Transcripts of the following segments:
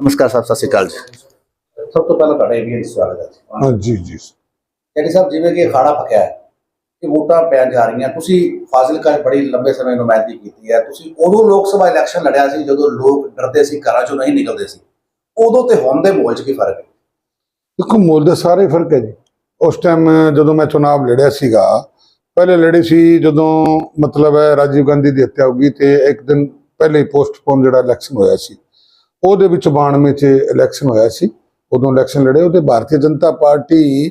ਨਮਸਕਾਰ ਸਾਹਿਬ ਸਤਿ ਸ਼੍ਰੀ ਅਕਾਲ ਜੀ। ਸਭ ਤੋਂ ਪਹਿਲਾਂ ਤੁਹਾਡਾ ਦੀ ਸਵਾਗਤ ਹੈ ਹਾਂ ਜੀ ਜੀ। ਜਿਹੜੀ ਸਾਹਿਬ ਜਿਵੇਂ ਕਿ ਅਖਾੜਾ ਪੱਕਿਆ ਹੈ ਕਿ ਵੋਟਾਂ ਪੈਣ ਜਾ ਰਹੀਆਂ ਤੁਸੀਂ ਫਾਜ਼ਿਲਕਾ ਬੜੀ ਲੰਬੇ ਸਮੇਂ ਨੁਮਾਇੰਦਗੀ ਕੀਤੀ ਹੈ। ਤੁਸੀਂ ਉਦੋਂ ਲੋਕ ਸਭਾ ਇਲੈਕਸ਼ਨ ਲੜਿਆ ਸੀ ਜਦੋਂ ਲੋਕ ਡਰਦੇ ਸੀ ਘਰਾਂ 'ਚੋਂ ਨਹੀਂ ਨਿਕਲਦੇ ਸੀ। ਉਦੋਂ ਤੇ ਹੁਣ ਦੇ ਮਾਹੌਲ 'ਚ ਕੀ ਫ਼ਰਕ ਹੈ? ਦੇਖੋ ਮੁੱਲ ਦਾ ਸਾਰੇ ਫ਼ਰਕ ਹੈ ਜੀ। ਉਸ ਟਾਈਮ ਜਦੋਂ ਮੈਂ ਚੁਣਾਵ ਲੜਿਆ ਸੀਗਾ ਪਹਿਲੇ ਲੜੇ ਸੀ ਜਦੋਂ ਮਤਲਬ ਹੈ ਰਾਜੀਵ ਗਾਂਧੀ ਦੀ ਹੱਤਿਆ ਹੋ ਗਈ ਤੇ ਇੱਕ ਦਿਨ ਪਹਿਲੇ ਹੀ ਪੋਸਟਪੋਨ ਜਿਹੜਾ ਇਲੈਕਸ਼ਨ ਹੋਇਆ ਸੀ। ਉਹਦੇ ਵਿੱਚ 92 ਚ ਇਲੈਕਸ਼ਨ ਹੋਇਆ ਸੀ। ਉਦੋਂ ਇਲੈਕਸ਼ਨ ਲੜੇ, ਉਹਦੇ ਭਾਰਤੀ ਜਨਤਾ ਪਾਰਟੀ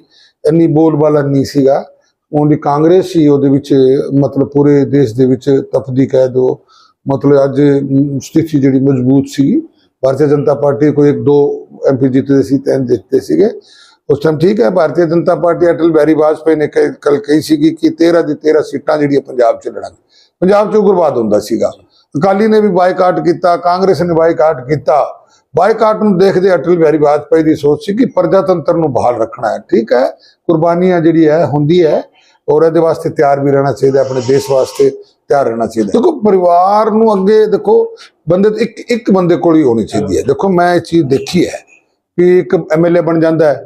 ਇੰਨੀ ਬੋਲਬਾਲਾ ਨਹੀਂ ਸੀਗਾ। ਉਹਦੀ ਕਾਂਗਰਸ ਸੀ ਉਹਦੇ ਵਿੱਚ, ਮਤਲਬ ਪੂਰੇ ਦੇਸ਼ ਦੇ ਵਿੱਚ ਤਪਦੀ ਕਹਿ ਦੋ। ਮਤਲਬ ਅੱਜ ਸਥਿਤੀ ਜਿਹੜੀ ਮਜ਼ਬੂਤ ਸੀ। ਭਾਰਤੀ ਜਨਤਾ ਪਾਰਟੀ ਕੋਈ ਇੱਕ ਦੋ ਐਮਪੀ ਜਿੱਤਦੇ ਸੀ, ਤਿੰਨ ਜਿੱਤਦੇ ਸੀਗੇ। ਉਸ ਟਾਈਮ ਠੀਕ ਹੈ, ਭਾਰਤੀ ਜਨਤਾ ਪਾਰਟੀ ਅਟਲ ਬਿਹਾਰੀ ਵਾਜਪਾਈ ਨੇ ਕ- ਕੱਲ ਕਹੀ ਸੀਗੀ ਕਿ 13 ਦੀ 13 ਸੀਟਾਂ ਜਿਹੜੀਆਂ ਪੰਜਾਬ 'ਚ ਲੜਾਂਗੇ। ਪੰਜਾਬ 'ਚ ਉਗਰਵਾਦ ਹੁੰਦਾ ਸੀਗਾ। ਅਕਾਲੀ ਨੇ ਵੀ ਬਾਈਕਾਟ ਕੀਤਾ, ਕਾਂਗਰਸ ਨੇ ਬਾਈਕਾਟ ਕੀਤਾ। ਬਾਈਕਾਟ ਨੂੰ ਦੇਖਦੇ ਅਟਲ ਬਿਹਾਰੀ ਵਾਜਪਾਈ ਦੀ ਸੋਚ ਸੀ ਕਿ ਪ੍ਰਜਾਤੰਤਰ ਨੂੰ ਬਹਾਲ ਰੱਖਣਾ ਹੈ। ਠੀਕ ਹੈ, ਕੁਰਬਾਨੀਆਂ ਜਿਹੜੀ ਹੈ, ਹੁੰਦੀ ਹੈ ਔਰ ਇਹਦੇ ਵਾਸਤੇ ਤਿਆਰ ਵੀ ਰਹਿਣਾ ਚਾਹੀਦਾ, ਆਪਣੇ ਦੇਸ਼ ਵਾਸਤੇ ਤਿਆਰ ਰਹਿਣਾ ਚਾਹੀਦਾ ਦੇਖੋ, ਪਰਿਵਾਰ ਨੂੰ ਅੱਗੇ ਦੇਖੋ, ਬੰਦੇ ਇੱਕ ਇੱਕ ਬੰਦੇ ਕੋਲ ਹੀ ਹੋਣੀ ਚਾਹੀਦੀ ਹੈ। ਦੇਖੋ, ਮੈਂ ਇਹ ਚੀਜ਼ ਦੇਖੀ ਹੈ ਕਿ ਇੱਕ ਐਮਐਲਏ ਬਣ ਜਾਂਦਾ ਹੈ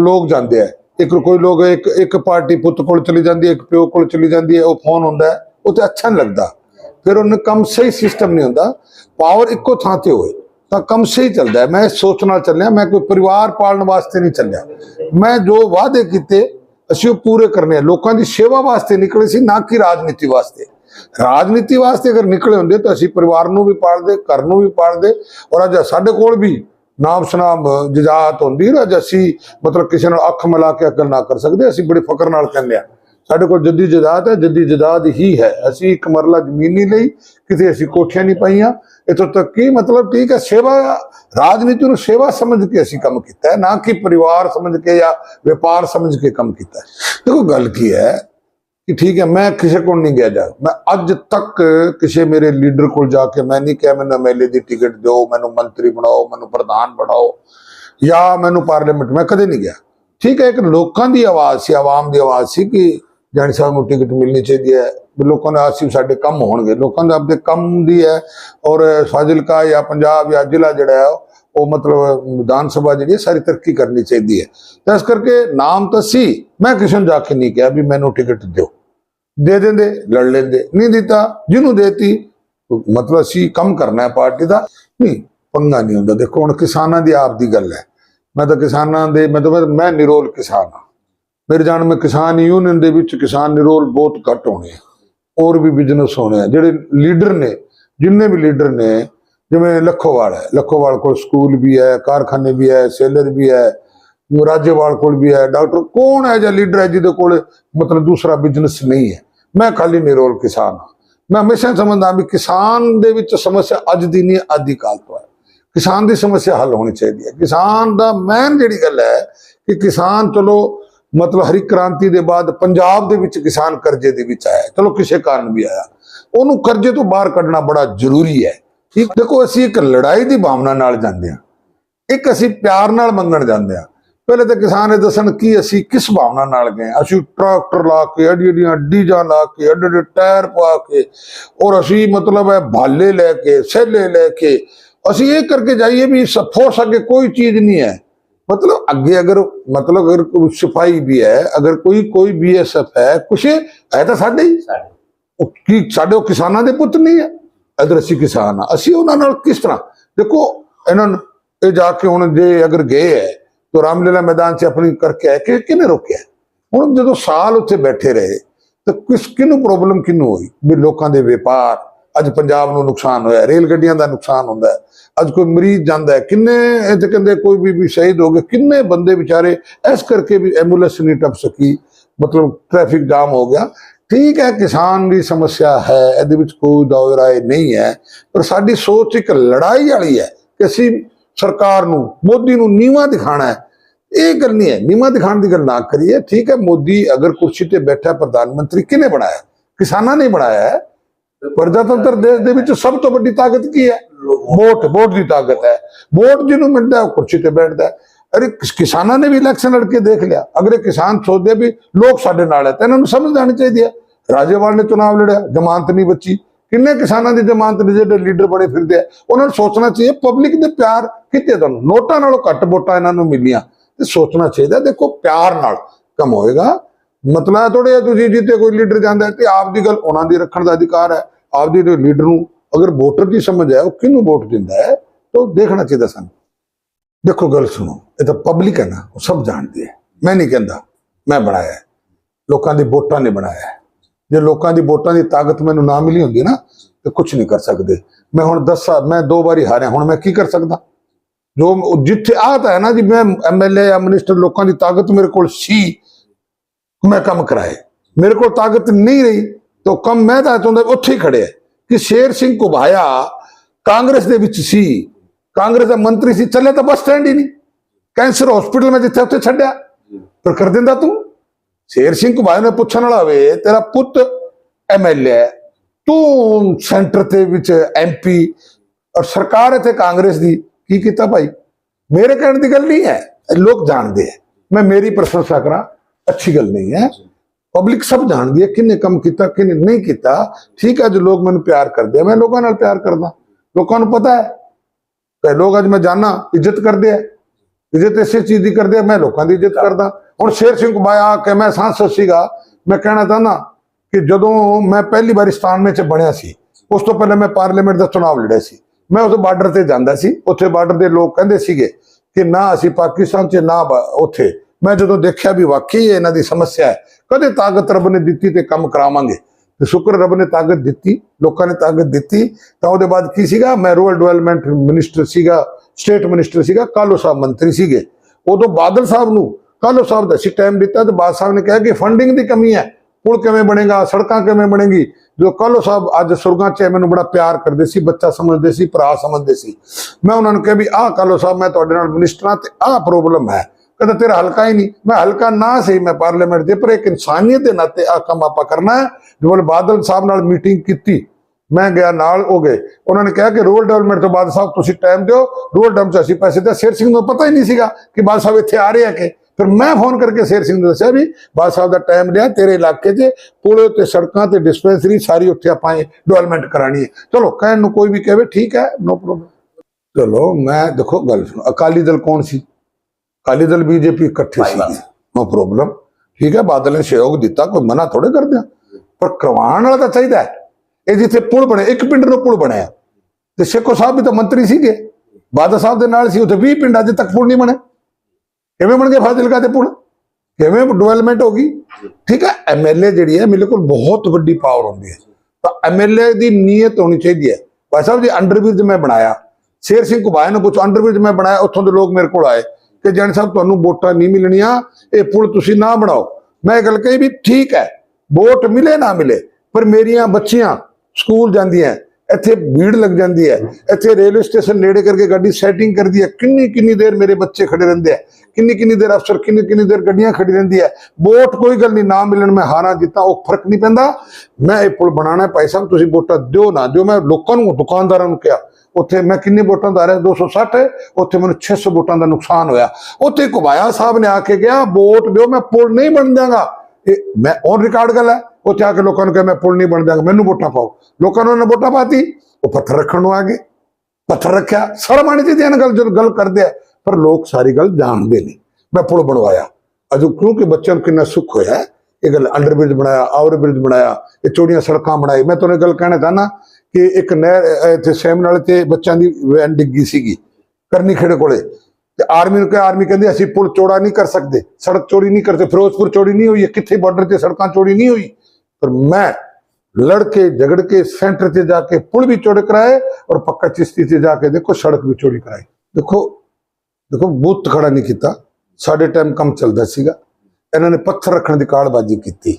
ਲੋਕ ਜਾਂਦੇ ਆ ਇੱਕ ਕੋਈ ਲੋਕ ਇੱਕ ਇੱਕ ਪਾਰਟੀ ਪੁੱਤ ਕੋਲ ਚਲੀ ਜਾਂਦੀ ਹੈ, ਇੱਕ ਪਿਓ ਕੋਲ ਚਲੀ ਜਾਂਦੀ ਹੈ, ਉਹ ਫੋਨ ਹੁੰਦਾ ਹੈ, ਉਹ ਤੇ ਅੱਛਾ ਨਹੀਂ ਲੱਗਦਾ। ਫਿਰ ਉਹਨੂੰ ਕੰਮ ਸਹੀ ਸਿਸਟਮ ਨਹੀਂ ਹੁੰਦਾ। ਪਾਵਰ ਇੱਕੋ ਥਾਂ ਤੇ ਹੋਏ, ਤਾਂ ਕੰਮ ਸਹੀ ਚੱਲਦਾ ਹੈ। ਮੈਂ ਸੋਚ ਨਾਲ ਚੱਲਿਆ, ਮੈਂ ਕੋਈ ਪਰਿਵਾਰ ਪਾਲਣ ਵਾਸਤੇ ਨਹੀਂ ਚੱਲਿਆ। ਮੈਂ ਜੋ ਵਾਅਦੇ ਕੀਤੇ, ਅਸੀਂ ਉਹ ਪੂਰੇ ਕਰਨੇ ਆ। ਲੋਕਾਂ ਦੀ ਸੇਵਾ ਵਾਸਤੇ ਨਿਕਲੇ ਸੀ, ਨਾ ਕਿ ਰਾਜਨੀਤੀ ਵਾਸਤੇ। ਰਾਜਨੀਤੀ ਵਾਸਤੇ ਅਗਰ ਨਿਕਲੇ ਹੁੰਦੇ ਤਾਂ ਅਸੀਂ ਪਰਿਵਾਰ ਨੂੰ ਵੀ ਪਾਲਦੇ, ਘਰ ਨੂੰ ਵੀ ਪਾਲਦੇ। ਔਰ ਅੱਜ ਸਾਡੇ ਕੋਲ ਵੀ ਨਾਮ ਸੁਨਾਮ ਜਜਾਤ ਹੁੰਦੀ ਨਾ, ਅੱਜ ਅਸੀਂ ਮਤਲਬ ਕਿਸੇ ਨਾਲ ਅੱਖ ਮਿਲਾ ਕੇ ਅਕਲ ਨਾ ਕਰ ਸਕਦੇ, ਅਸੀਂ ਬੜੇ ਫਕਰ ਨਾਲ ਕਹਿੰਦੇ ਆ। ਸਾਡੇ ਕੋਲ ਜੱਦੀ ਜਦਾਦ ਹੈ, ਜੱਦੀ ਜਦਾਦ ਹੀ ਹੈ। ਅਸੀਂ ਇੱਕ ਮਰਲਾ ਜ਼ਮੀਨ ਨਹੀਂ ਲਈ ਕਿਤੇ ਅਸੀਂ ਕੋਠੀਆਂ ਨਹੀਂ ਪਾਈਆਂ। ਇਥੋਂ ਤੱਕ ਕਿ ਮਤਲਬ ਠੀਕ ਹੈ, ਸੇਵਾ, ਰਾਜਨੀਤੀ ਨੂੰ ਸੇਵਾ ਸਮਝ ਕੇ ਅਸੀਂ ਕੰਮ ਕੀਤਾ ਹੈ, ਨਾ ਕਿ ਪਰਿਵਾਰ ਸਮਝ ਕੇ ਜਾਂ ਵਪਾਰ ਸਮਝ ਕੇ ਕੰਮ ਕੀਤਾ ਹੈ। ਦੇਖੋ, ਗੱਲ ਕੀ ਹੈ ਕਿ ਠੀਕ ਹੈ, ਮੈਂ ਕਿਸੇ ਕੋਲ ਨਹੀਂ ਗਿਆ ਜਾ। ਮੈਂ ਅੱਜ ਤੱਕ ਕਿਸੇ ਮੇਰੇ ਲੀਡਰ ਕੋਲ ਜਾ ਕੇ ਮੈਂ ਨਹੀਂ ਕਿਹਾ, ਮੈਨੂੰ ਐਮਐਲਏ ਦੀ ਟਿਕਟ ਦਿਓ, ਮੈਨੂੰ ਮੰਤਰੀ ਬਣਾਓ, ਮੈਨੂੰ ਪ੍ਰਧਾਨ ਬਣਾਓ ਜਾਂ ਮੈਨੂੰ ਪਾਰਲੀਮੈਂਟ, ਮੈਂ ਕਦੇ ਨਹੀਂ ਗਿਆ। ਠੀਕ ਹੈ, ਇੱਕ ਲੋਕਾਂ ਦੀ ਆਵਾਜ਼ ਸੀ, ਆਵਾਮ ਦੀ ਆਵਾਜ਼ ਸੀ ਕਿ ਜਾਨੀ ਸਾਹਿਬ ਨੂੰ ਟਿਕਟ ਮਿਲਣੀ ਚਾਹੀਦੀ ਹੈ। ਵੀ ਲੋਕਾਂ ਦਾ ਆਸ ਵੀ ਸਾਡੇ ਕੰਮ ਹੋਣਗੇ। ਲੋਕਾਂ ਦਾ ਆਪਣੇ ਕੰਮ ਦੀ ਹੈ ਔਰ ਫਾਜ਼ਿਲਕਾ ਜਾਂ ਪੰਜਾਬ ਜਾਂ ਜ਼ਿਲ੍ਹਾ ਜਿਹੜਾ ਹੈ, ਉਹ ਮਤਲਬ ਵਿਧਾਨ ਸਭਾ ਜਿਹੜੀ ਹੈ, ਸਾਰੀ ਤਰੱਕੀ ਕਰਨੀ ਚਾਹੀਦੀ ਹੈ। ਤਾਂ ਇਸ ਕਰਕੇ ਨਾਮ ਤਾਂ ਸੀ, ਮੈਂ ਕਿਸੇ ਨੂੰ ਜਾ ਕੇ ਨਹੀਂ ਕਿਹਾ ਵੀ ਮੈਨੂੰ ਟਿਕਟ ਦਿਓ। ਦੇ ਦਿੰਦੇ, ਲੜ ਲੈਂਦੇ। ਨਹੀਂ ਦਿੱਤਾ, ਜਿਹਨੂੰ ਦੇਤੀ, ਮਤਲਬ ਅਸੀਂ ਕੰਮ ਕਰਨਾ ਹੈ ਪਾਰਟੀ ਦਾ। ਨਹੀਂ, ਪੰਗਾ ਨਹੀਂ ਹੁੰਦਾ। ਦੇਖੋ, ਹੁਣ ਕਿਸਾਨਾਂ ਦੀ ਆਪ ਦੀ ਗੱਲ ਹੈ। ਮੈਂ ਤਾਂ ਕਿਸਾਨਾਂ ਦੇ, ਮੈਂ ਤਾਂ ਮੈਂ ਨਿਰੋਲ ਕਿਸਾਨ ਹਾਂ। ਮੇਰੇ ਜਾਣ ਮੈਂ ਕਿਸਾਨ ਯੂਨੀਅਨ ਦੇ ਵਿੱਚ ਕਿਸਾਨ ਨਿਰੋਲ ਬਹੁਤ ਘੱਟ ਹੋਣੇ ਆ ਹੋਰ ਵੀ ਬਿਜ਼ਨਸ ਹੋਣੇ ਆ। ਜਿਹੜੇ ਲੀਡਰ ਨੇ, ਜਿੰਨੇ ਵੀ ਲੀਡਰ ਨੇ, ਜਿਵੇਂ ਲੱਖੋਵਾਲ ਹੈ। ਲੱਖੋਵਾਲ ਕੋਲ ਸਕੂਲ ਵੀ ਹੈ, ਕਾਰਖਾਨੇ ਵੀ ਹੈ ਸੇਲਰ ਵੀ ਹੈ, ਰਾਜੇਵਾਲ ਕੋਲ ਵੀ ਹੈ ਡਾਕਟਰ ਕੌਣ ਹੈ ਜਾਂ ਲੀਡਰ ਹੈ ਜਿਹਦੇ ਕੋਲ ਮਤਲਬ ਦੂਸਰਾ ਬਿਜ਼ਨਸ ਨਹੀਂ ਹੈ? ਮੈਂ ਖਾਲੀ ਨਿਰੋਲ ਕਿਸਾਨ ਹਾਂ। ਮੈਂ ਹਮੇਸ਼ਾ ਸਮਝਦਾ ਵੀ ਕਿਸਾਨ ਦੇ ਵਿੱਚ ਸਮੱਸਿਆ ਅੱਜ ਦੀ ਨਹੀਂ ਆਦੀ ਕਾਲ ਤੋਂ ਹੈ। ਕਿਸਾਨ ਦੀ ਸਮੱਸਿਆ ਹੱਲ ਹੋਣੀ ਚਾਹੀਦੀ ਹੈ। ਕਿਸਾਨ ਦਾ ਮੈਨ ਜਿਹੜੀ ਗੱਲ ਹੈ ਕਿ ਕਿਸਾਨ ਚਲੋ ਮਤਲਬ ਹਰੀ ਕ੍ਰਾਂਤੀ ਦੇ ਬਾਅਦ ਪੰਜਾਬ ਦੇ ਵਿੱਚ ਕਿਸਾਨ ਕਰਜ਼ੇ ਦੇ ਵਿੱਚ ਆਇਆ ਚਲੋ ਕਿਸੇ ਕਾਰਨ ਵੀ ਆਇਆ। ਉਹਨੂੰ ਕਰਜ਼ੇ ਤੋਂ ਬਾਹਰ ਕੱਢਣਾ ਬੜਾ ਜ਼ਰੂਰੀ ਹੈ। ਠੀਕ? ਦੇਖੋ, ਅਸੀਂ ਇੱਕ ਲੜਾਈ ਦੀ ਭਾਵਨਾ ਨਾਲ ਜਾਂਦੇ ਹਾਂ। ਇੱਕ ਅਸੀਂ ਪਿਆਰ ਨਾਲ ਮੰਗਣ ਜਾਂਦੇ ਹਾਂ। ਪਹਿਲੇ ਤਾਂ ਕਿਸਾਨ ਇਹ ਦੱਸਣ ਕਿ ਅਸੀਂ ਕਿਸ ਭਾਵਨਾ ਨਾਲ ਗਏ ਅਸੀਂ ਟਰੈਕਟਰ ਲਾ ਕੇ ਅੱਡੀ ਅੱਡੀਆਂ ਡੀਜਾਂ ਲਾ ਕੇ ਅੱਡੇ ਅੱਡੇ ਟਾਇਰ ਪਾ ਕੇ ਔਰ ਅਸੀਂ ਮਤਲਬ ਹੈ ਭਾਲੇ ਲੈ ਕੇ, ਸੇਲੇ ਲੈ ਕੇ ਅਸੀਂ ਇਹ ਕਰਕੇ ਜਾਈਏ ਵੀ ਸਫੋਰਸ ਅੱਗੇ ਕੋਈ ਚੀਜ਼ ਨਹੀਂ ਹੈ। मतलब आगे अगर मतलब अगर कोई सिपाही भी है अगर कोई कोई बीएसएफ है कुछ है ਤਾਂ ਸਾਡੇ ਹੀ ਸਾਡੇ ਉਹ ਕੀ ਸਾਡੇ ਉਹ ਕਿਸਾਨਾਂ ਦੇ ਪੁੱਤ ਨਹੀਂ ਹੈ ਇਧਰ ਅਸੀਂ ਕਿਸਾਨ ਆ ਅਸੀਂ ਉਹਨਾਂ ਨਾਲ ਕਿਸ ਤਰ੍ਹਾਂ ਦੇਖੋ ਇਹਨਾਂ ਨੂੰ ਇਹ ਜਾ ਕੇ ਹੁਣ ਜੇ ਅਗਰ ਗਏ ਹੈ ਤਾਂ ਰਾਮਲੀਲਾ ਮੈਦਾਨ 'ਚ ਆਪਣੀ ਕਰਕੇ ਆਏ ਕਿ ਕਿਨੇ ਰੋਕਿਆ ਹੁਣ ਜਦੋਂ ਸਾਲ ਉੱਥੇ ਬੈਠੇ ਰਹੇ ਤਾਂ ਕਿਸ ਕਿਨੂੰ ਪ੍ਰੋਬਲਮ ਕਿਨੂੰ ਹੋਈ ਵੀ ਲੋਕਾਂ ਦੇ ਵਪਾਰ ਅੱਜ ਪੰਜਾਬ ਨੂੰ ਨੁਕਸਾਨ ਹੋਇਆ, ਰੇਲ ਗੱਡੀਆਂ ਦਾ ਨੁਕਸਾਨ ਹੁੰਦਾ ਹੈ। ਅੱਜ ਕੋਈ ਮਰੀਜ਼ ਜਾਂਦਾ ਕਿੰਨੇ ਇਹ ਤੇ ਕਹਿੰਦੇ ਕੋਈ ਵੀ ਵੀ ਸ਼ਹੀਦ ਹੋ ਗਏ, ਕਿੰਨੇ ਬੰਦੇ ਵਿਚਾਰੇ ਇਸ ਕਰਕੇ ਵੀ ਐਂਬੂਲੈਂਸ ਨਹੀਂ ਟੱਪ ਸਕੀ, ਮਤਲਬ ਟ੍ਰੈਫਿਕ ਜਾਮ ਹੋ ਗਿਆ। ਠੀਕ ਹੈ, ਕਿਸਾਨ ਦੀ ਸਮੱਸਿਆ ਹੈ, ਇਹਦੇ ਵਿੱਚ ਕੋਈ ਦਾਅਵੇ ਰਾਏ ਨਹੀਂ ਹੈ, ਪਰ ਸਾਡੀ ਸੋਚ ਇੱਕ ਲੜਾਈ ਵਾਲੀ ਹੈ ਕਿ ਅਸੀਂ ਸਰਕਾਰ ਨੂੰ, ਮੋਦੀ ਨੂੰ ਨੀਵਾ ਦਿਖਾਣਾ ਹੈ। ਇਹ ਗੱਲ ਨਹੀਂ ਹੈ, ਨੀਵਾ ਦਿਖਾਣ ਦੀ ਗੱਲ ਨਾ ਕਰੀਏ। ਠੀਕ ਹੈ, ਮੋਦੀ ਅਗਰ ਕੁਰਸੀ ਤੇ ਬੈਠਾ ਪ੍ਰਧਾਨ ਮੰਤਰੀ ਕਿਹਨੇ ਬਣਾਇਆ? ਕਿਸਾਨਾਂ ਨੇ ਬਣਾਇਆ ਹੈ। ਪ੍ਰਜਾਤੰਤਰ ਦੇਸ਼ ਦੇ ਵਿੱਚ ਸਭ ਤੋਂ ਵੱਡੀ ਤਾਕਤ ਕੀ ਹੈ? ਵੋਟ ਵੋਟ ਦੀ ਤਾਕਤ ਹੈ। ਵੋਟ ਜਿਹਨੂੰ ਮਿਲਦਾ ਉਹ ਕੁਰਸੀ ਤੇ ਬੈਠਦਾ ਅਰੇ ਕਿਸਾਨਾਂ ਨੇ ਵੀ ਇਲੈਕਸ਼ਨ ਲੜ ਕੇ ਦੇਖ ਲਿਆ। ਅਗਰ ਕਿਸਾਨ ਸੋਚਦੇ ਵੀ ਲੋਕ ਸਾਡੇ ਨਾਲ ਹੈ ਤਾਂ ਇਹਨਾਂ ਨੂੰ ਸਮਝ ਆਣੀ ਚਾਹੀਦੀ ਹੈ। ਰਾਜੇਵਾਲ ਨੇ ਚੁਣਾਵ ਲੜਿਆ, ਜ਼ਮਾਨਤ ਨਹੀਂ ਬੱਚੀ। ਕਿੰਨੇ ਕਿਸਾਨਾਂ ਦੀ ਜ਼ਮਾਨਤ ਦੇ ਜਿਹੜੇ ਲੀਡਰ ਬੜੇ ਫਿਰਦੇ ਆ, ਉਹਨਾਂ ਨੂੰ ਸੋਚਣਾ ਚਾਹੀਏ ਪਬਲਿਕ ਦੇ ਪਿਆਰ ਕਿਤੇ ਤੁਹਾਨੂੰ? ਨੋਟਾਂ ਨਾਲੋਂ ਘੱਟ ਵੋਟਾਂ ਇਹਨਾਂ ਨੂੰ ਮਿਲੀਆਂ। ਤੇ ਸੋਚਣਾ ਚਾਹੀਦਾ, ਦੇਖੋ ਪਿਆਰ ਨਾਲ ਕੰਮ ਹੋਏਗਾ। ਮਤਲਬ ਥੋੜੇ ਤੁਸੀਂ ਜਿੱਤੇ ਕੋਈ ਲੀਡਰ ਜਾਂਦਾ ਤੇ ਆਪ ਦੀ ਗੱਲ ਉਹਨਾਂ ਦੀ ਰੱਖਣ ਦਾ ਅਧਿਕਾਰ ਹੈ। ਆਪਦੇ ਦੀ ਲੀਡਰ ਨੂੰ ਅਗਰ ਵੋਟਰ ਦੀ ਸਮਝ ਹੈ, ਉਹ ਕਿਹਨੂੰ ਵੋਟ ਦਿੰਦਾ ਹੈ, ਤਾਂ ਉਹ ਦੇਖਣਾ ਚਾਹੀਦਾ ਸਾਨੂੰ। ਦੇਖੋ, ਗੱਲ ਸੁਣੋ, ਇਹ ਤਾਂ ਪਬਲਿਕ ਹੈ ਨਾ, ਉਹ ਸਭ ਜਾਣਦੀ ਹੈ। ਮੈਂ ਨਹੀਂ ਕਹਿੰਦਾ, ਮੈਂ ਬਣਾਇਆ ਲੋਕਾਂ ਦੀ ਵੋਟਾਂ ਨੇ ਬਣਾਇਆ ਜੇ ਲੋਕਾਂ ਦੀ ਵੋਟਾਂ ਦੀ ਤਾਕਤ ਮੈਨੂੰ ਨਾ ਮਿਲੀ ਹੁੰਦੀ ਨਾ, ਤੇ ਕੁਝ ਨਹੀਂ ਕਰ ਸਕਦੇ। ਮੈਂ ਹੁਣ ਦੱਸਾਂ ਮੈਂ ਦੋ ਵਾਰੀ ਹਾਰਿਆ, ਹੁਣ ਮੈਂ ਕੀ ਕਰ ਸਕਦਾ? ਜੋ ਜਿੱਥੇ ਆ ਤਾਂ ਹੈ ਨਾ ਜੀ, ਮੈਂ ਐਮਐਲਏ ਜਾਂ ਮਿਨਿਸਟਰ ਲੋਕਾਂ ਦੀ ਤਾਕਤ ਮੇਰੇ ਕੋਲ ਸੀ। ਮੈਂ ਕੰਮ ਕਰਾਏ ਮੇਰੇ ਕੋਲ ਤਾਕਤ ਨਹੀਂ ਰਹੀ। ਤਾਂ ਕੰਮ ਮੈਂ ਤਾਂ ਚਾਹੁੰਦਾ ਉੱਥੇ ਹੀ ਖੜਿਆ ਕਿ ਸ਼ੇਰ ਸਿੰਘ ਘੁਬਾਇਆ ਕਾਂਗਰਸ ਦੇ ਵਿੱਚ ਸੀ, ਕਾਂਗਰਸ ਦਾ ਮੰਤਰੀ ਸੀ ਚੱਲੇ ਤਾਂ ਬੱਸ ਸਟੈਂਡ ਹੀ ਨਹੀਂ। ਕੈਂਸਰ ਹਸਪੀਟਲ ਮੈਂ ਜਿੱਥੇ ਉੱਥੇ ਛੱਡਿਆ। ਪਰ ਕਰ ਦਿੰਦਾ ਤੂੰ। ਸ਼ੇਰ ਸਿੰਘ ਘੁਬਾਇਆ ਨੇ ਪੁੱਛਣ ਵਾਲਾ ਵੇ, ਤੇਰਾ ਪੁੱਤ ਐਮਐਲਏ ਤੂੰ ਸੈਂਟਰ ਤੇ ਵਿੱਚ ਐਮਪੀ ਔਰ ਸਰਕਾਰ ਇੱਥੇ ਕਾਂਗਰਸ ਦੀ। ਕੀ ਕੀਤਾ ਭਾਈ? ਮੇਰੇ ਕਹਿਣ ਦੀ ਗੱਲ ਨਹੀਂ ਹੈ। ਲੋਕ ਜਾਣਦੇ ਹੈ। ਮੈਂ ਮੇਰੀ ਪ੍ਰਸ਼ੰਸਾ ਕਰਾਂ। ਅੱਛੀ ਗੱਲ ਨਹੀਂ ਹੈ। ਪਬਲਿਕ ਸਭ ਜਾਣਦੀ ਹੈ ਕਿੰਨੇ ਕੰਮ ਕੀਤਾ ਕਿੰਨੇ ਨਹੀਂ ਕੀਤਾ। ਠੀਕ ਹੈ ਜੋ ਲੋਕ ਮੈਨੂੰ ਪਿਆਰ ਕਰਦੇ ਆ, ਮੈਂ ਲੋਕਾਂ ਨਾਲ ਪਿਆਰ ਕਰਦਾ। ਲੋਕਾਂ ਨੂੰ ਪਤਾ ਹੈ ਤੇ ਲੋਕ ਅੱਜ ਮੈਂ ਜਾਣਾ, ਇੱਜ਼ਤ ਕਰਦੇ ਆ। ਇੱਜ਼ਤ ਇਸੇ ਚੀਜ਼ ਦੀ ਕਰਦੇ ਆ, ਮੈਂ ਲੋਕਾਂ ਦੀ ਇੱਜ਼ਤ ਕਰਦਾ। ਹੁਣ ਸ਼ੇਰ ਸਿੰਘ ਬਾਇਆ ਕਿ ਮੈਂ ਸਾਂਸਦ ਸੀਗਾ, ਮੈਂ ਕਹਿਣਾ ਚਾਹੁੰਦਾ ਕਿ ਜਦੋਂ ਮੈਂ ਪਹਿਲੀ ਵਾਰ ਸਤਾਨਵੇਂ ਚ ਬਣਿਆ ਸੀ, ਉਸ ਤੋਂ ਪਹਿਲਾਂ ਮੈਂ ਪਾਰਲੀਮੈਂਟ ਦਾ ਚੁਣਾਵ ਲੜਿਆ ਸੀ। ਮੈਂ ਉਸ ਬਾਰਡਰ ਤੇ ਜਾਂਦਾ ਸੀ, ਉੱਥੇ ਬਾਰਡਰ ਦੇ ਲੋਕ ਕਹਿੰਦੇ ਸੀਗੇ ਕਿ ਨਾ ਅਸੀਂ ਪਾਕਿਸਤਾਨ ਚ ਨਾ ਉੱਥੇ। ਮੈਂ ਜਦੋਂ ਦੇਖਿਆ ਵੀ ਵਾਕਈ ਇਹਨਾਂ ਦੀ ਸਮੱਸਿਆ ਹੈ ਕਦੇ ਤਾਕਤ ਰੱਬ ਨੇ ਦਿੱਤੀ ਤੇ ਕੰਮ ਕਰਾਵਾਂਗੇ। ਤੇ ਸ਼ੁਕਰ ਰੱਬ ਨੇ ਤਾਕਤ ਦਿੱਤੀ, ਲੋਕਾਂ ਨੇ ਤਾਕਤ ਦਿੱਤੀ, ਤਾਂ ਉਹਦੇ ਬਾਅਦ ਕੀ ਸੀਗਾ? ਮੈਂ ਰੂਰਲ ਡਿਵੈਲਪਮੈਂਟ ਮਿਨਿਸਟਰ ਸੀਗਾ, ਸਟੇਟ ਮਿਨਿਸਟਰ ਸੀਗਾ, ਕਾਲੋ ਸਾਹਿਬ ਮੰਤਰੀ ਸੀਗੇ। ਉਦੋਂ ਬਾਦਲ ਸਾਹਿਬ ਨੂੰ, ਕਾਲੋ ਸਾਹਿਬ ਦਾ ਸੀ ਟਾਈਮ ਦਿੱਤਾ ਤੇ ਬਾਦਲ ਸਾਹਿਬ ਨੇ ਕਿਹਾ ਕਿ ਫੰਡਿੰਗ ਦੀ ਕਮੀ ਹੈ। ਪੁਲ ਕਿਵੇਂ ਬਣੇਗਾ, ਸੜਕਾਂ ਕਿਵੇਂ ਬਣੇਗੀ? ਜੋ ਕਾਲੋ ਸਾਹਿਬ ਅੱਜ ਸੁਰਗਾਂ 'ਚ ਮੈਨੂੰ ਬੜਾ ਪਿਆਰ ਕਰਦੇ ਸੀ, ਬੱਚਾ ਸਮਝਦੇ ਸੀ, ਭਰਾ ਸਮਝਦੇ ਸੀ। ਮੈਂ ਉਹਨਾਂ ਨੂੰ ਕਿਹਾ ਵੀ ਆਹ ਕਾਲੋ ਸਾਹਿਬ, ਮੈਂ ਤੁਹਾਡੇ ਨਾਲ ਮਿਨਿਸਟਰ ਹਾਂ ਤੇ ਆਹ ਪ੍ਰੋਬਲਮ ਹੈ। ਕਹਿੰਦਾ ਤੇਰਾ ਹਲਕਾ ਹੀ ਨਹੀਂ। ਮੈਂ ਹਲਕਾ ਨਾ ਸਹੀ, ਮੈਂ ਪਾਰਲੀਮੈਂਟ ਦੇ, ਪਰ ਇੱਕ ਇਨਸਾਨੀਅਤ ਦੇ ਨਾਤੇ ਆ ਕੰਮ ਆਪਾਂ ਕਰਨਾ ਹੈ। ਜਦੋਂ ਬਾਦਲ ਸਾਹਿਬ ਨਾਲ ਮੀਟਿੰਗ ਕੀਤੀ, ਮੈਂ ਗਿਆ ਨਾਲ ਹੋ ਗਏ। ਉਹਨਾਂ ਨੇ ਕਿਹਾ ਕਿ ਰੋਲ ਡਿਵੈਲਪਮੈਂਟ ਤੋਂ ਬਾਅਦ ਸਾਹਿਬ ਤੁਸੀਂ ਟਾਈਮ ਦਿਓ। ਰੋਲ ਡਿਵੈਲਪਮੈਂਟ 'ਚ ਅਸੀਂ ਪੈਸੇ ਤੇ ਸ਼ੇਰ ਸਿੰਘ ਨੂੰ ਪਤਾ ਹੀ ਨਹੀਂ ਸੀਗਾ ਕਿ ਬਾਦ ਸਾਹਿਬ ਇੱਥੇ ਆ ਰਹੇ ਆ ਕਿ। ਫਿਰ ਮੈਂ ਫੋਨ ਕਰਕੇ ਸ਼ੇਰ ਸਿੰਘ ਨੂੰ ਦੱਸਿਆ ਵੀ ਬਾਦ ਸਾਹਿਬ ਦਾ ਟਾਈਮ ਲਿਆ ਤੇਰੇ ਇਲਾਕੇ 'ਚ, ਪੁਲ ਤੇ ਸੜਕਾਂ ਤੇ ਡਿਸਪੈਂਸਰੀ ਸਾਰੀ ਉੱਥੇ ਆਪਾਂ ਡਿਵੈਲਪਮੈਂਟ ਕਰਾਣੀ ਹੈ। ਚਲੋ, ਕਹਿਣ ਨੂੰ ਕੋਈ ਵੀ ਕਹੇ ਠੀਕ ਹੈ ਨੋ ਪ੍ਰੋਬਲਮ ਚਲੋ, ਮੈਂ ਦੇਖੋ, ਗੱਲ ਸੁਣੋ। ਅਕਾਲੀ ਦਲ ਕੌਣ ਸੀ? ਅਕਾਲੀ ਦਲ ਬੀਜੇਪੀ ਇਕੱਠੇ ਸੀ। ਨੋ ਪ੍ਰੋਬਲਮ ਠੀਕ ਹੈ ਬਾਦਲ ਨੇ ਸਹਿਯੋਗ ਦਿੱਤਾ ਕੋਈ ਮਨਾ ਥੋੜੇ ਕਰਦੇ ਆ। ਪਰ ਕਰਵਾਉਣ ਵਾਲਾ ਤਾਂ ਚਾਹੀਦਾ ਹੈ। ਇਹ ਜਿੱਥੇ ਪੁਲ ਬਣੇ ਇੱਕ ਪਿੰਡ ਨੂੰ ਪੁਲ ਬਣਿਆ। ਤੇ ਸ਼ੇਖੋ ਸਾਹਿਬ ਵੀ ਤਾਂ ਮੰਤਰੀ ਸੀਗੇ। ਬਾਦਲ ਸਾਹਿਬ ਦੇ ਨਾਲ ਸੀ ਉੱਥੇ 20 ਪਿੰਡ ਅਜੇ ਤੱਕ ਪੁਲ ਨਹੀਂ ਬਣੇ। ਕਿਵੇਂ ਬਣ ਗਏ ਫਾਜ਼ਿਲਕਾ ਦੇ ਪੁਲ? ਕਿਵੇਂ ਡਿਵੈਲਪਮੈਂਟ ਹੋ ਗਈ? ਠੀਕ ਹੈ ਐਮਐਲਏ ਜਿਹੜੀ ਹੈ ਮੇਰੇ ਕੋਲ ਬਹੁਤ ਵੱਡੀ ਪਾਵਰ ਹੁੰਦੀ ਹੈ। ਤਾਂ ਐਮਐਲਏ ਦੀ ਨੀਅਤ ਹੋਣੀ ਚਾਹੀਦੀ ਹੈ। ਭਾਈ ਸਾਹਿਬ ਜੀ ਅੰਡਰਬ੍ਰਿਜ ਮੈਂ ਬਣਾਇਆ। ਸ਼ੇਰ ਸਿੰਘ ਕੁਬਾਇਆ ਨੂੰ ਪੁੱਛੋ ਅੰਡਰਬ੍ਰਿਜ ਮੈਂ ਬਣਾਇਆ ਉੱਥੋਂ ਦੇ ਲੋਕ ਮੇਰੇ ਕੋਲ ਆਏ। ਕਿ ਜਨ ਸਾਹਿਬ, ਤੁਹਾਨੂੰ ਵੋਟਾਂ ਨਹੀਂ ਮਿਲਣੀਆਂ, ਇਹ ਪੁਲ ਤੁਸੀਂ ਨਾ ਬਣਾਓ। ਮੈਂ ਇਹ ਗੱਲ ਕਹੀ ਵੀ ਠੀਕ ਹੈ, ਵੋਟ ਮਿਲੇ ਨਾ ਮਿਲੇ, ਪਰ ਮੇਰੀਆਂ ਬੱਚੀਆਂ ਸਕੂਲ ਜਾਂਦੀਆਂ ਇੱਥੇ ਭੀੜ ਲੱਗ ਜਾਂਦੀ ਹੈ, ਇੱਥੇ ਰੇਲਵੇ ਸਟੇਸ਼ਨ ਨੇੜੇ ਕਰਕੇ ਗੱਡੀ ਸੈਟਿੰਗ ਕਰਦੀ ਹੈ ਕਿੰਨੀ ਕਿੰਨੀ ਦੇਰ ਮੇਰੇ ਬੱਚੇ ਖੜੇ ਰਹਿੰਦੇ ਆ ਕਿੰਨੀ ਕਿੰਨੀ ਦੇਰ ਅਫਸਰ ਕਿੰਨੀ ਕਿੰਨੀ ਦੇਰ ਗੱਡੀਆਂ ਖੜੀ ਰਹਿੰਦੀ ਹੈ, ਵੋਟ ਕੋਈ ਗੱਲ ਨਹੀਂ, ਨਾ ਮਿਲਣ ਮੈਂ ਹਾਰਾਂ ਜਿੱਤਾਂ, ਉਹ ਫ਼ਰਕ ਨਹੀਂ ਪੈਂਦਾ। ਮੈਂ ਇਹ ਪੁਲ ਬਣਾਉਣਾ ਭਾਈ ਸਾਹਿਬ, ਤੁਸੀਂ ਵੋਟਾਂ ਦਿਓ ਨਾ ਦਿਓ, ਮੈਂ ਲੋਕਾਂ ਨੂੰ, ਦੁਕਾਨਦਾਰਾਂ ਨੂੰ ਕਿਹਾ ਉੱਥੇ ਮੈਂ ਕਿੰਨੇ ਵੋਟਾਂ ਦਾ ਰਿਹਾ? 260 ਉੱਥੇ ਮੈਨੂੰ 600 ਵੋਟਾਂ ਦਾ ਨੁਕਸਾਨ ਹੋਇਆ। ਉੱਥੇ ਕੁਬਾਇਆ ਸਾਹਿਬ ਨੇ ਆ ਕੇ ਕਿਹਾ, ਵੋਟ ਦਿਓ, ਮੈਂ ਪੁਲ ਨਹੀਂ ਬਣ ਜਾਗਾ। ਇਹ ਮੈਂ ਔਨ ਰਿਕਾਰਡ ਗੱਲ ਹੈ। ਉੱਥੇ ਆ ਕੇ ਲੋਕਾਂ ਨੂੰ ਕਿਹਾ, ਮੈਂ ਪੁਲ ਨਹੀਂ ਬਣ ਜਾਗਾ, ਮੈਨੂੰ ਵੋਟਾਂ ਪਾਓ। ਲੋਕਾਂ ਨੂੰ ਉਹਨੇ ਵੋਟਾਂ ਪਾਤੀ। ਉਹ ਪੱਥਰ ਰੱਖਣ ਨੂੰ ਆ ਗਏ। ਪੱਥਰ ਰੱਖਿਆ। ਸ਼ਰਮ ਆਣੀ ਚਾਹੀਦੀ ਹੈ ਗੱਲ ਜਦੋਂ ਗੱਲ ਕਰਦੇ ਆ। ਪਰ ਲੋਕ ਸਾਰੀ ਗੱਲ ਜਾਣਦੇ ਨਹੀਂ ਮੈਂ ਪੁਲ ਬਣਵਾਇਆ। ਅਜੋ ਕਿਉਂਕਿ ਬੱਚਿਆਂ ਨੂੰ ਕਿੰਨਾ ਸੁੱਖ ਹੋਇਆ, ਇਹ ਗੱਲ ਅੰਡਰਬ੍ਰਿਜ ਬਣਾਇਆ ਆਵਰ ਬ੍ਰਿਜ ਬਣਾਇਆ, ਇਹ ਚੌੜੀਆਂ ਸੜਕਾਂ ਬਣਾਈ। ਮੈਂ ਤੁਹਾਨੂੰ ਇਹ ਗੱਲ ਕਹਿਣਾ ਚਾਹਨਾ ਕਿ ਇੱਕ ਨਹਿਰ ਇੱਥੇ ਸੈਮ ਨਾਲ ਤੇ ਬੱਚਿਆਂ ਦੀ ਵੈਨ ਡਿੱਗੀ ਸੀਗੀ ਕਰਨੀ ਖੇੜੇ ਕੋਲੇ। ਤੇ ਆਰਮੀ ਨੂੰ ਕਿਹਾ, ਆਰਮੀ ਕਹਿੰਦੇ, ਅਸੀਂ ਪੁਲ ਚੌੜਾ ਨਹੀਂ ਕਰ ਸਕਦੇ, ਸੜਕ ਚੋਰੀ ਨਹੀਂ ਕਰਦੇ, ਫਿਰੋਜ਼ਪੁਰ ਚੌੜੀ ਨਹੀਂ ਹੋਈ, ਕਿੱਥੇ ਬਾਰਡਰ ਤੇ ਸੜਕਾਂ ਚੋਰੀ ਨਹੀਂ ਹੋਈ? ਪਰ ਮੈਂ ਲੜ ਕੇ ਝਗੜ ਕੇ ਸੈਂਟਰ ਤੇ ਜਾ ਕੇ ਪੁਲ ਵੀ ਚੌੜੇ ਕਰਾਏ ਔਰ ਪੱਕਾ ਚਿਸ਼ਤੀ ਤੇ ਜਾ ਕੇ ਦੇਖੋ ਸੜਕ ਵੀ ਚੋਰੀ ਕਰਾਈ। ਦੇਖੋ ਦੇਖੋ, ਬੂਥ ਖੜਾ ਨਹੀਂ ਕੀਤਾ। ਸਾਡੇ ਟਾਈਮ ਕੰਮ ਚੱਲਦਾ ਸੀਗਾ। ਇਹਨਾਂ ਨੇ ਪੱਥਰ ਰੱਖਣ ਦੀ ਕਾਲਬਾਜ਼ੀ ਕੀਤੀ।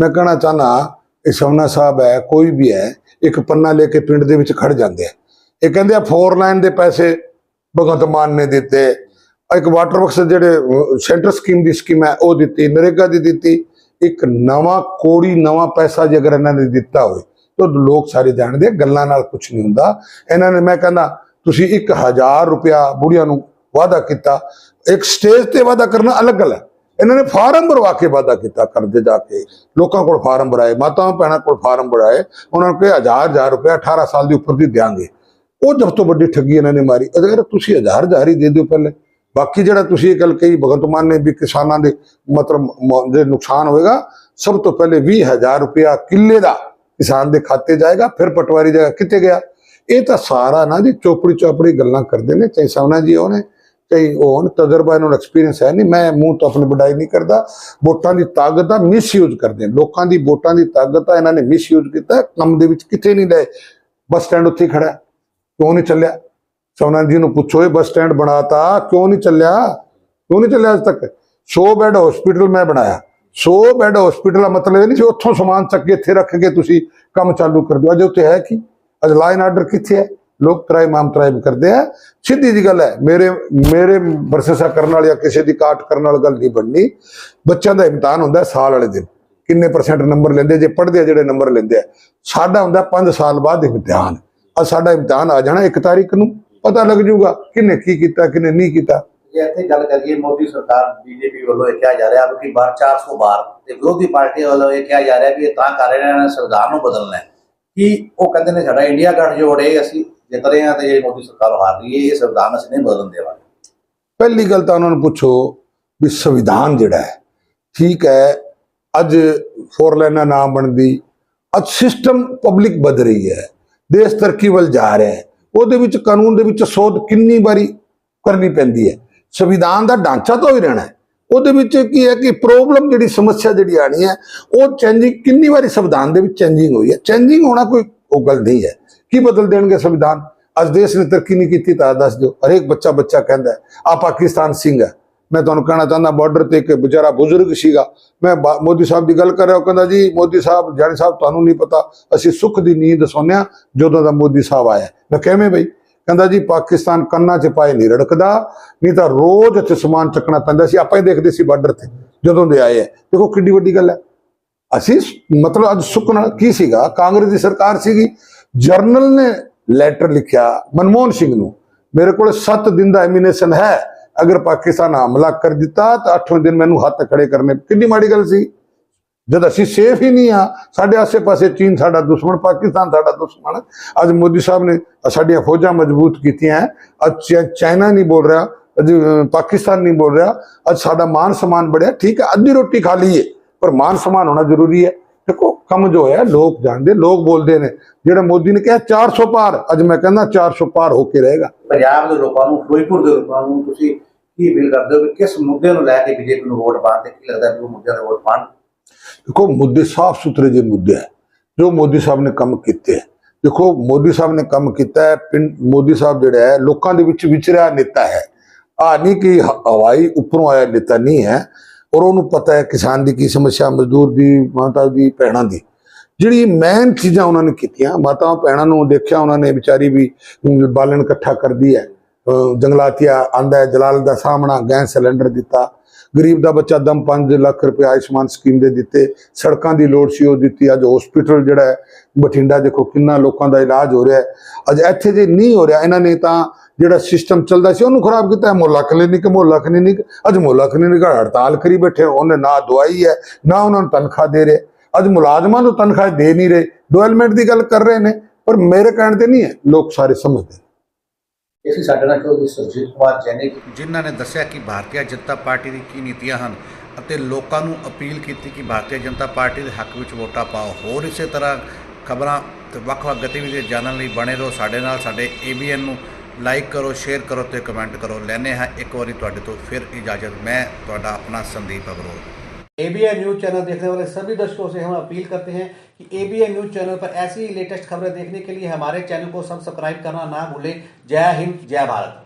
ਮੈਂ ਕਹਿਣਾ ਚਾਹਨਾ ਸੋਨਾ ਸਾਹਿਬ ਹੈ, ਕੋਈ ਵੀ ਹੈ, ਇੱਕ ਪੰਨਾ ਲੈ ਕੇ ਪਿੰਡ ਦੇ ਵਿੱਚ ਖੜ ਜਾਂਦੇ ਆ। ਇਹ ਕਹਿੰਦੇ ਆ ਫੋਰ ਲਾਈਨ ਦੇ ਪੈਸੇ ਭਗਵੰਤ ਮਾਨ ਨੇ ਦਿੱਤੇ। ਇੱਕ ਵਾਟਰ ਵਰਕਸ ਜਿਹੜੇ ਸੈਂਟਰ ਸਕੀਮ ਦੀ ਸਕੀਮ ਹੈ, ਉਹ ਦਿੱਤੀ, ਨਰੇਗਾ ਦੀ ਦਿੱਤੀ। ਇੱਕ ਨਵਾਂ ਕੋੜੀ, ਨਵਾਂ ਪੈਸਾ ਜੇ ਅਗਰ ਇਹਨਾਂ ਨੇ ਦਿੱਤਾ ਹੋਵੇ, ਤਾਂ ਲੋਕ ਸਾਰੇ ਜਾਣਦੇ ਗੱਲਾਂ ਨਾਲ ਕੁਝ ਨਹੀਂ ਹੁੰਦਾ। ਇਹਨਾਂ ਨੇ ਮੈਂ ਕਹਿੰਦਾ, ਤੁਸੀਂ 1000 ਰੁਪਇਆ ਬੁੜੀਆਂ ਨੂੰ ਵਾਅਦਾ ਕੀਤਾ। ਇੱਕ ਸਟੇਜ ਤੇ ਵਾਅਦਾ ਕਰਨਾ ਅਲੱਗ ਗੱਲ ਹੈ। ਇਹਨਾਂ ਨੇ ਫਾਰਮ ਭਰਵਾ ਕੇ ਵਾਅਦਾ ਕੀਤਾ ਕਰਦੇ ਜਾ ਕੇ। ਲੋਕਾਂ ਕੋਲ ਫਾਰਮ ਭਰਾਏ, ਮਾਤਾਵਾਂ ਭੈਣਾਂ ਕੋਲ ਫਾਰਮ ਭਰਾਏ। ਉਹਨਾਂ ਨੂੰ ਕਿਹਾ, ਹਜ਼ਾਰ ਹਜ਼ਾਰ ਰੁਪਇਆ 18 ਸਾਲ ਦੀ ਉੱਪਰ ਦੀ ਦਿਆਂਗੇ। ਉਹ ਜਬ ਤੋਂ ਵੱਡੀ ਠੱਗੀ ਇਹਨਾਂ ਨੇ ਮਾਰੀ। ਅਗਰ ਤੁਸੀਂ ਹਜ਼ਾਰ ਹਜ਼ਾਰ ਹੀ ਦੇ ਦਿਓ ਪਹਿਲੇ। ਬਾਕੀ ਜਿਹੜਾ ਤੁਸੀਂ ਇਹ ਗੱਲ ਕਹੀ, ਭਗਵੰਤ ਮਾਨ ਨੇ ਵੀ ਕਿਸਾਨਾਂ ਦੇ ਮਤਲਬ ਮ- ਜੇ ਨੁਕਸਾਨ ਹੋਏਗਾ, ਸਭ ਤੋਂ ਪਹਿਲੇ 20000 ਰੁਪਇਆ ਕਿੱਲੇ ਦਾ ਕਿਸਾਨ ਦੇ ਖਾਤੇ ਜਾਏਗਾ ਫਿਰ ਪਟਵਾਰੀ ਜਾਏਗਾ ਕਿੱਥੇ ਗਿਆ? ਇਹ ਤਾਂ ਸਾਰਾ ਨਾ ਜੀ ਚੋਪੜੀ ਚੋਪੜੀ ਗੱਲਾਂ ਕਰਦੇ ਨੇ, ਚਾਹੇ ਸਵਨਾ ਜੀ ਉਹਨੇ ਚਾਹੇ ਉਹ ਹੋਣ ਤਜਰਬਾ ਇਹਨਾਂ ਨੂੰ ਐਕਸਪੀਰੀਅੰਸ ਹੈ ਨਹੀਂ। ਮੈਂ ਮੂੰਹ ਤੋਂ ਆਪਣੀ ਵਡਾਈ ਨਹੀਂ ਕਰਦਾ। ਵੋਟਾਂ ਦੀ ਤਾਕਤ ਦਾ ਮਿਸਯੂਜ਼ ਕਰਦੇ ਲੋਕਾਂ ਦੀ ਵੋਟਾਂ ਦੀ ਤਾਕਤ ਦਾ ਇਹਨਾਂ ਨੇ ਮਿਸਯੂਜ਼ ਕੀਤਾ। ਕੰਮ ਦੇ ਵਿੱਚ ਕਿੱਥੇ ਨਹੀਂ ਲਏ। ਬੱਸ ਸਟੈਂਡ ਉੱਥੇ ਹੀ ਖੜਾ ਕਿਉਂ ਨਹੀਂ ਚੱਲਿਆ? ਸੋਨਾ ਜੀ ਨੂੰ ਪੁੱਛੋ, ਇਹ ਬੱਸ ਸਟੈਂਡ ਬਣਾਤਾ। ਕਿਉਂ ਨਹੀਂ ਚੱਲਿਆ? ਕਿਉਂ ਨਹੀਂ ਚੱਲਿਆ ਅਜ ਤੱਕ? 100 ਬੈੱਡ ਹਸਪੀਟਲ ਮੈਂ ਬਣਾਇਆ। 100 ਬੈੱਡ ਹਸਪੀਟਲ ਦਾ ਮਤਲਬ ਇਹ ਨਹੀਂ ਸੀ, ਉੱਥੋਂ ਸਮਾਨ ਚੱਕ ਕੇ ਇੱਥੇ ਰੱਖ ਕੇ ਤੁਸੀਂ ਕੰਮ ਚਾਲੂ ਕਰ ਦਿਓ। ਅਜੇ ਉੱਥੇ ਹੈ ਕੀ? ਅਜ ਲਾਈਨ ਆਰਡਰ ਕਿੱਥੇ ਹੈ? ਲੋਕ ਤਰਾਈ ਆਮ ਤਰਾਈ ਕਰਦੇ ਆ। ਸਿੱਧੀ ਜੀ ਗੱਲ ਹੈ, ਮੇਰੇ ਮੇਰੇ ਵਰਸਸਾ ਕਰਨ ਵਾਲੀ ਕਿਸੇ ਦੀ ਕਾਟ ਕਰਨ ਵਾਲੀ ਗੱਲ ਨਹੀਂ ਬਣਨੀ। ਬੱਚਿਆਂ ਦਾ ਇਮਤਿਹਾਨ ਹੁੰਦਾ ਸਾਲ ਵਾਲੇ ਦਿਨ। ਕਿੰਨੇ ਪਰਸੈਂਟ ਨੰਬਰ ਲੈਂਦੇ, ਜੇ ਪੜ੍ਹਦੇ ਆ ਜਿਹੜੇ ਨੰਬਰ ਲੈਂਦੇ ਆ। ਸਾਡਾ ਹੁੰਦਾ 5 ਸਾਲ ਬਾਅਦ ਇਮਤਿਹਾਨ। ਅੱਜ ਸਾਡਾ ਇਮਤਿਹਾਨ ਆ ਜਾਣਾ ਇੱਕ ਤਾਰੀਖ ਨੂੰ। ਪਤਾ ਲੱਗ ਜਾਊਗਾ ਕਿੰਨੇ ਕੀ ਕੀਤਾ ਕਿੰਨੇ ਨਹੀਂ ਕੀਤਾ। ਜੇ ਇੱਥੇ ਗੱਲ ਕਰੀਏ, ਮੋਦੀ ਸਰਕਾਰ ਬੀਜੇਪੀ ਵੱਲੋਂ ਇਹ ਕਿਹਾ ਜਾ ਰਿਹਾ ਹੈ ਕਿ ਬਾਰ 400 ਬਾਰ ਤੇ ਵਿਰੋਧੀ ਪਾਰਟੀ ਵੱਲੋਂ ਇਹ ਕਿਹਾ ਜਾ ਰਿਹਾ ਵੀ ਇਹ ਤਾਂ ਕਰ ਰਹੇ ਨੇ ਸੰਵਿਧਾਨ ਨੂੰ ਬਦਲਣਾ ਹੈ। ਕਿ ਉਹ ਕਹਿੰਦੇ ਨੇ, ਸਾਡਾ ਇੰਡੀਆ ਗੱਠਜੋੜ ਹੈ ਅਸੀਂ ਜਿੱਤ ਰਹੇ ਹਾਂ ਤੇ ਇਹ ਮੋਦੀ ਸਰਕਾਰ ਹਾਰ ਰਹੀ ਹੈ, ਇਹ ਸੰਵਿਧਾਨ ਅਸੀਂ ਨਹੀਂ ਬਦਲਣ ਦੇਵਾਂਗੇ। ਪਹਿਲੀ ਗੱਲ ਤਾਂ ਉਹਨਾਂ ਨੂੰ ਪੁੱਛੋ ਵੀ ਸੰਵਿਧਾਨ ਜਿਹੜਾ ਹੈ, ਠੀਕ ਹੈ, ਅੱਜ ਫੋਰ ਲਾਈਨਾਂ ਨਾਮ ਬਣਦੀ, ਅੱਜ ਸਿਸਟਮ ਪਬਲਿਕ ਬਦ ਰਹੀ ਹੈ, ਦੇਸ਼ ਤਰੱਕੀ ਵੱਲ ਜਾ ਰਿਹਾ ਹੈ, ਉਹਦੇ ਵਿੱਚ ਕਾਨੂੰਨ ਦੇ ਵਿੱਚ ਸੋਧ ਕਿੰਨੀ ਵਾਰੀ ਕਰਨੀ ਪੈਂਦੀ ਹੈ। ਸੰਵਿਧਾਨ ਦਾ ਢਾਂਚਾ ਤਾਂ ਹੀ ਰਹਿਣਾ ਹੈ, ਉਹਦੇ ਵਿੱਚ ਕੀ ਹੈ ਕਿ ਪ੍ਰੋਬਲਮ ਜਿਹੜੀ ਸਮੱਸਿਆ ਜਿਹੜੀ ਆਣੀ ਹੈ, ਉਹ ਚੇਂਜਿੰਗ ਕਿੰਨੀ ਵਾਰੀ ਸੰਵਿਧਾਨ ਦੇ ਵਿੱਚ ਚੇਂਜਿੰਗ ਹੋਈ ਹੈ ਚੇਂਜਿੰਗ ਹੋਣਾ ਕੋਈ ਉਹ ਗੱਲ ਨਹੀਂ ਹੈ। ਕੀ ਬਦਲ ਦੇਣਗੇ ਸੰਵਿਧਾਨ? ਅੱਜ ਦੇਸ਼ ਨੇ ਤਰੱਕੀ ਨਹੀਂ ਕੀਤੀ ਤਾਂ ਦੱਸ ਦਿਓ। ਹਰੇਕ ਬੱਚਾ ਬੱਚਾ ਕਹਿੰਦਾ ਹੈ, ਆ ਪਾਕਿਸਤਾਨ ਸਿੰਘ ਹੈ। ਮੈਂ ਤੁਹਾਨੂੰ ਕਹਿਣਾ ਚਾਹੁੰਦਾ ਬਾਰਡਰ ਤੇ ਇੱਕ ਵਿਚਾਰਾ ਬਜ਼ੁਰਗ ਸੀਗਾ। ਮੈਂ ਮੋਦੀ ਸਾਹਿਬ ਦੀ ਗੱਲ ਕਰ ਰਿਹਾ ਉਹ ਕਹਿੰਦਾ ਜੀ ਮੋਦੀ ਸਾਹਿਬ ਜਾਨੀ ਸਾਹਿਬ ਤੁਹਾਨੂੰ ਨਹੀਂ ਪਤਾ ਅਸੀਂ ਸੁੱਖ ਦੀ ਨੀਂਦ ਸੌਂਦੇ ਹਾਂ ਜਦੋਂ ਦਾ ਮੋਦੀ ਸਾਹਿਬ ਆਇਆ ਮੈਂ ਕਿਵੇਂ ਬਈ? ਕਹਿੰਦਾ ਜੀ ਪਾਕਿਸਤਾਨ ਕੰਨਾਂ 'ਚ ਪਾਏ ਨਹੀਂ ਰੜਕਦਾ ਨਹੀਂ ਤਾਂ ਰੋਜ਼ ਇੱਥੇ ਸਮਾਨ ਚੱਕਣਾ ਪੈਂਦਾ ਸੀ। ਆਪਾਂ ਹੀ ਦੇਖਦੇ ਸੀ ਬਾਰਡਰ ਤੇ ਜਦੋਂ ਦੇ ਆਏ ਹੈ। ਦੇਖੋ ਕਿੰਨੀ ਵੱਡੀ ਗੱਲ ਹੈ। ਅਸੀਂ ਮਤਲਬ ਅੱਜ ਸੁੱਕਣਾ ਕੀ ਸੀਗਾ? ਕਾਂਗਰਸ ਦੀ ਸਰਕਾਰ ਸੀਗੀ। ਜਰਨਲ ਨੇ ਲੈਟਰ ਲਿਖਿਆ ਮਨਮੋਹਨ ਸਿੰਘ ਨੂੰ। ਮੇਰੇ ਕੋਲ 7 ਦਿਨ ਦਾ ਐਮੀਨੇਸ਼ਨ ਹੈ। ਅਗਰ ਪਾਕਿਸਤਾਨ ਹਮਲਾ ਕਰ ਦਿੱਤਾ ਤਾਂ 8ਵੇਂ ਦਿਨ ਮੈਨੂੰ ਹੱਥ ਖੜੇ ਕਰਨੇ। ਕਿੰਨੀ ਮਾੜੀ ਗੱਲ ਸੀ। ਜਦ ਅਸੀਂ ਸੇਫ ਹੀ ਨਹੀਂ ਆ, ਸਾਡੇ ਆਸੇ-ਪਾਸੇ ਚੀਨ ਸਾਡਾ ਦੁਸ਼ਮਣ, ਪਾਕਿਸਤਾਨ ਸਾਡਾ ਦੁਸ਼ਮਣ। ਅੱਜ ਮੋਦੀ ਸਾਹਿਬ ਨੇ ਸਾਡੀਆਂ ਫੌਜਾਂ ਮਜ਼ਬੂਤ ਕੀਤੀਆਂ ਅੱਜ ਚੈ- ਚਾਈਨਾ ਨਹੀਂ ਬੋਲ ਰਿਹਾ, ਅੱਜ ਪਾਕਿਸਤਾਨ ਨਹੀਂ ਬੋਲ ਰਿਹਾ। ਅੱਜ ਸਾਡਾ ਮਾਨ ਸਮਾਨ ਬੜਿਆ। ਠੀਕ ਹੈ, ਅੱਧੀ ਰੋਟੀ ਖਾ ਲਈਏ, ਪਰ ਮਾਨ ਸਮਾਨ ਹੋਣਾ ਜ਼ਰੂਰੀ ਹੈ। ਕੰਮ ਜੋ ਹੈ ਲੋਕ ਜਾਣਦੇ ਲੋਕ ਬੋਲਦੇ ਨੇ। ਜਿਹੜਾ ਮੋਦੀ ਨੇ ਕਿਹਾ 400 ਪਾਰ। ਅੱਜ ਮੈਂ ਕਹਿੰਦਾ 400 ਪਾਰ ਹੋ ਕੇ ਰਹੇਗਾ। ਪੰਜਾਬ ਦੇ ਲੋਕਾਂ ਨੂੰ ਫਿਰੋਜ਼ਪੁਰ ਦੇ ਲੋਕਾਂ ਨੂੰ ਤੁਸੀਂ ਕੀ ਅਪੀਲ ਕਰਦੇ ਹੋ ਕਿ ਕਿਸ ਮੁੱਦੇ ਨੂੰ ਲੈ ਕੇ ਬੀਜੇਪੀ ਨੂੰ ਵੋਟ ਪਾਉਣ ਤੇ ਕੀ ਲੱਗਦਾ ਵੀ ਉਹ ਮੁੱਦਿਆਂ ਵੋਟ ਪਾਉਣ? ਦੇਖੋ ਮੁੱਦੇ ਸਾਫ਼ ਸੁਥਰੇ ਜਿਹੇ ਮੁੱਦੇ ਹੈ ਜੋ ਮੋਦੀ ਸਾਹਿਬ ਨੇ ਕੰਮ ਕੀਤੇ ਦੇਖੋ ਮੋਦੀ ਸਾਹਿਬ ਨੇ ਕੰਮ ਕੀਤਾ ਹੈ ਪਿੰਡ ਮੋਦੀ ਸਾਹਿਬ ਜਿਹੜਾ ਹੈ ਲੋਕਾਂ ਦੇ ਵਿੱਚ ਵਿਚਰਿਆ ਨੇਤਾ ਹੈ। ਆ ਨਹੀਂ ਕਿ ਹਵਾਈ ਉੱਪਰੋਂ ਆਇਆ ਨੇਤਾ ਨਹੀਂ ਹੈ। ਔਰ ਉਹਨੂੰ ਪਤਾ ਹੈ ਕਿਸਾਨ ਦੀ ਕੀ ਸਮੱਸਿਆ ਮਜ਼ਦੂਰ ਦੀ ਮਾਤਾ ਦੀ ਭੈਣਾਂ ਦੀ। ਜਿਹੜੀ ਮੇਨ ਚੀਜ਼ਾਂ ਉਹਨਾਂ ਨੇ ਕੀਤੀਆਂ ਮਾਤਾ ਭੈਣਾਂ ਨੂੰ ਦੇਖਿਆ ਉਹਨਾਂ ਨੇ ਵਿਚਾਰੀ ਵੀ ਬਾਲਣ ਇਕੱਠਾ ਕਰਦੀ ਹੈ ਅਹ, ਜੰਗਲਾਤੀਆ ਆਂਦਾ ਹੈ ਜਲਾਲ ਦਾ ਸਾਹਮਣਾ ਗੈਸ ਸਿਲੰਡਰ ਦਿੱਤਾ। ਗਰੀਬ ਦਾ ਬੱਚਾ ਦਮ 5 ਲੱਖ ਰੁਪਏ ਆਯੁਸ਼ਮਾਨ ਸਕੀਮ ਦੇ ਦਿੱਤੇ। ਸੜਕਾਂ ਦੀ ਲੋੜ ਸੀ ਉਹ ਦਿੱਤੀ। ਅੱਜ ਹਸਪੀਟਲ ਜਿਹੜਾ ਹੈ ਬਠਿੰਡਾ ਦੇਖੋ ਕਿੰਨਾ ਲੋਕਾਂ ਦਾ ਇਲਾਜ ਹੋ ਰਿਹਾ ਹੈ। ਅੱਜ ਇੱਥੇ ਜੇ ਨਹੀਂ ਹੋ ਰਿਹਾ ਇਹਨਾਂ ਨੇ ਤਾਂ ਜਿਹੜਾ ਸਿਸਟਮ ਚੱਲਦਾ ਸੀ, ਉਹਨੂੰ ਖਰਾਬ ਕੀਤਾ। ਹੈ ਮੁਹੱਲਾ ਕਲੀਨਿਕ ਮੁਹੱਲਾ ਕਲੀਨਿਕ ਅੱਜ ਮੁਹੱਲਾ ਕਲੀਨਿਕ ਹੜਤਾਲ ਕਰੀ ਬੈਠੇ ਉਹਨੇ ਨਾ ਦਵਾਈ ਹੈ, ਨਾ ਉਹਨਾਂ ਨੂੰ ਤਨਖਾਹ ਦੇ ਰਹੇ। ਅੱਜ ਮੁਲਾਜ਼ਮਾਂ ਨੂੰ ਤਨਖਾਹ ਦੇ ਨਹੀਂ ਰਹੇ। ਡਿਵੈਲਪਮੈਂਟ ਦੀ ਗੱਲ ਕਰ ਰਹੇ ਨੇ, ਪਰ ਮੇਰੇ ਕਹਿਣ ਤੇ ਨਹੀਂ ਹੈ, ਲੋਕ ਸਾਰੇ ਸਮਝਦੇ ਨੇ। ਇਸੇ ਸਾਡੇ ਨਾਲ ਚੌਧਰੀ ਸੁਰਜੀਤ ਕੁਮਾਰ ਜੈਨਿਕ ਜਿਨ੍ਹਾਂ ਨੇ ਦੱਸਿਆ ਕਿ ਭਾਰਤੀ ਜਨਤਾ ਪਾਰਟੀ ਦੀ ਕੀ ਨੀਤੀਆਂ ਹਨ ਅਤੇ ਲੋਕਾਂ ਨੂੰ ਅਪੀਲ ਕੀਤੀ ਕਿ ਭਾਰਤੀ ਜਨਤਾ ਪਾਰਟੀ ਦੇ ਹੱਕ ਵਿੱਚ ਵੋਟਾਂ ਪਾਓ। ਹੋਰ ਇਸੇ ਤਰ੍ਹਾਂ ਖਬਰਾਂ ਤੇ ਵੱਖ-ਵੱਖ ਗਤੀਵਿਧੀਆਂ ਜਾਣਨ ਲਈ ਬਣੇ ਰਹੋ ਸਾਡੇ ਨਾਲ, ਸਾਡੇ ABN ਨੂੰ। ਲਾਈਕ ਕਰੋ ਸ਼ੇਅਰ ਕਰੋ ਤੇ ਕਮੈਂਟ ਕਰੋ ਲੈਨੇ ਹਾਂ ਇੱਕ ਵਾਰੀ ਤੁਹਾਡੇ ਤੋਂ ਫਿਰ ਇਜਾਜ਼ਤ ਮੈਂ ਤੁਹਾਡਾ ਆਪਣਾ Sandeep Agrawal ABN news channel देखने वाले सभी दर्शकों से हम अपील करते हैं कि एबीएन न्यूज चैनल पर ऐसी ही लेटेस्ट खबरें देखने के लिए हमारे चैनल को सब्सक्राइब करना ना भूलें जय हिंद जय भारत